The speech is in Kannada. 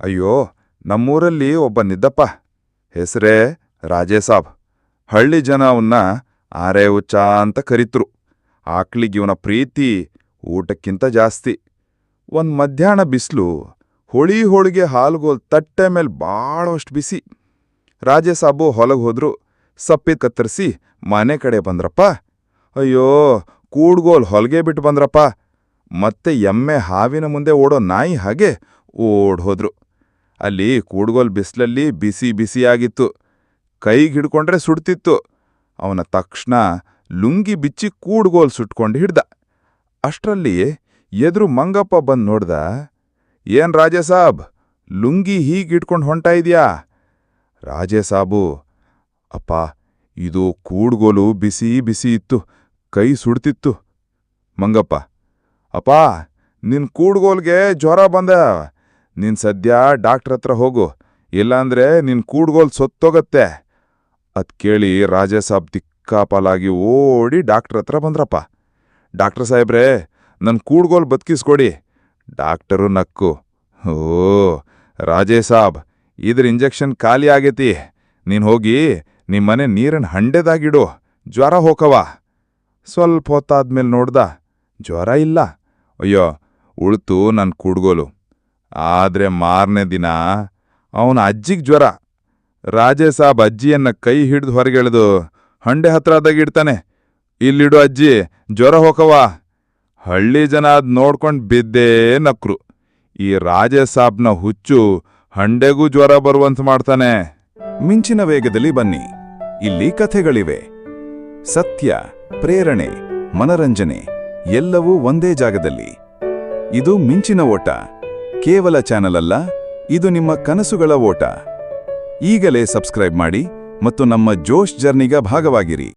ಅಯ್ಯೋ, ನಮ್ಮೂರಲ್ಲಿ ಒಬ್ಬನಿದ್ದಪ್ಪ ಹೆಸರೇ ರಾಜೇ ಸಾಬ್ ಹಳ್ಳಿ ಜನ ಅವನ್ನ ಆರೇ ಹುಚ್ಚ ಅಂತ ಕರಿತ್ರು. ಆಕ್ಳಿಗೆ ಇವನ ಪ್ರೀತಿ ಊಟಕ್ಕಿಂತ ಜಾಸ್ತಿ. ಒಂದ್ ಮಧ್ಯಾಹ್ನ ಬಿಸ್ಲು, ಹೊಳಿ ಹೋಳಿಗೆ ಹಾಲುಗೋಲ್ ತಟ್ಟೆ ಮೇಲೆ ಭಾಳಷ್ಟು ಬಿಸಿ. ರಾಜೇ ಸಾಬು ಹೊಲಗೆ ಹೋದ್ರು, ಸಪ್ಪಿ ಕತ್ತರಿಸಿ ಮನೆ ಕಡೆ ಬಂದ್ರಪ್ಪ. ಅಯ್ಯೋ, ಕೂಡ್ಗೋಲ್ ಹೊಲಗೆ ಬಿಟ್ಟು ಬಂದ್ರಪ್ಪ. ಮತ್ತೆ ಎಮ್ಮೆ ಹಾವಿನ ಮುಂದೆ ಓಡೋ ನಾಯಿ ಹಾಗೆ ಓಡ್ ಹೋದ್ರು. ಅಲ್ಲಿ ಕೂಡ್ಗೋಲ್ ಬಿಸಿಲಲ್ಲಿ ಬಿಸಿ ಬಿಸಿಯಾಗಿತ್ತು. ಕೈಗೆ ಹಿಡ್ಕೊಂಡ್ರೆ ಸುಡ್ತಿತ್ತು. ಅವನ ತಕ್ಷಣ ಲುಂಗಿ ಬಿಚ್ಚಿ ಕೂಡ್ಗೋಲ್ ಸುಟ್ಕೊಂಡು ಹಿಡ್ದ. ಅಷ್ಟರಲ್ಲಿ ಎದುರು ಮಂಗಪ್ಪ ಬಂದು ನೋಡ್ದ, ಏನ್ ರಾಜೇಸಾಬ್, ಲುಂಗಿ ಹೀಗೆ ಇಟ್ಕೊಂಡು ಹೊಂಟಾ ಇದ್ಯಾ? ರಾಜೇ ಸಾಬು ಅಪ್ಪ, ಇದು ಕೂಡ್ಗೋಲು ಬಿಸಿ ಬಿಸಿ ಇತ್ತು, ಕೈ ಸುಡ್ತಿತ್ತು. ಮಂಗಪ್ಪ, ಅಪ್ಪ, ನಿನ್ ಕೂಡ್ಗೋಲ್ಗೆ ಜ್ವರ ಬಂದ. ನೀನ್ ಸದ್ಯ ಡಾಕ್ಟ್ರ್ ಹತ್ರ ಹೋಗು, ಇಲ್ಲಾಂದ್ರೆ ನಿನ್ ಕೂಡ್ಗೋಲ್ ಸೊತ್ತೋಗತ್ತೆ. ಅದ್ಕೇಳಿ ಕೇಳಿ ರಾಜೇ ಸಾಬ್ ದಿಕ್ಕಾಪಾಲಾಗಿ ಓಡಿ ಡಾಕ್ಟ್ರ್ ಹತ್ರ ಬಂದ್ರಪ್ಪ. ಡಾಕ್ಟರ್ ಸಾಹೇಬ್ರೇ, ನನ್ ಕೂಡ್ಗೋಲ್ ಬದುಕಿಸ್ಕೊಡಿ. ಡಾಕ್ಟರು ನಕ್ಕು. ಓ ರಾಜೇ ಸಾಬ್, ಇದ್ರ ಇಂಜೆಕ್ಷನ್ ಖಾಲಿ ಆಗೈತಿ. ನೀನ್ ಹೋಗಿ ನಿಮ್ಮನೆ ನೀರನ್ನು ಹಂಡೆದಾಗಿಡು. ಜ್ವರ ಹೋಕವ. ಸ್ವಲ್ಪ ಹೊತ್ತಾದ್ಮೇಲೆ ನೋಡ್ದ, ಜ್ವರ ಇಲ್ಲ. ಅಯ್ಯೋ, ಉಳ್ತು ನನ್ ಕೂಡ್ಗೋಲು. ಆದ್ರೆ ಮಾರನೇ ದಿನ ಅವನ ಅಜ್ಜಿಗ್ ಜ್ವರ. ರಾಜೇ ಸಾಬ್ ಅಜ್ಜಿಯನ್ನ ಕೈ ಹಿಡ್ದು ಹೊರಗೆಳೆದು ಹಂಡೆ ಹತ್ರದಾಗಿಡ್ತಾನೆ ಇಲ್ಲಿಡು ಅಜ್ಜಿ, ಜ್ವರ ಹೋಕವಾ ಹಳ್ಳಿ ಜನ ಅದ್ ನೋಡ್ಕೊಂಡು ಬಿದ್ದೇ ನಕ್ರು. ಈ ರಾಜೇ ಸಾಬ್ನ ಹುಚ್ಚು ಹಂಡೆಗೂ ಜ್ವರ ಬರುವಂತ ಮಾಡ್ತಾನೆ. ಮಿಂಚಿನ ವೇಗದಲ್ಲಿ ಬನ್ನಿ. ಇಲ್ಲಿ ಕಥೆಗಳಿವೆ. ಸತ್ಯ, ಪ್ರೇರಣೆ, ಮನರಂಜನೆ ಎಲ್ಲವೂ ಒಂದೇ ಜಾಗದಲ್ಲಿ. ಇದು ಮಿಂಚಿನ ಓಟ. ಕೇವಲ ಚಾನಲ್ ಅಲ್ಲ, ಇದು ನಿಮ್ಮ ಕನಸುಗಳ ಓಟ. ಈಗಲೇ ಸಬ್ಸ್ಕ್ರೈಬ್ ಮಾಡಿ ಮತ್ತು ನಮ್ಮ ಜೋಶ್ ಜರ್ನಿಗ ಭಾಗವಾಗಿರಿ.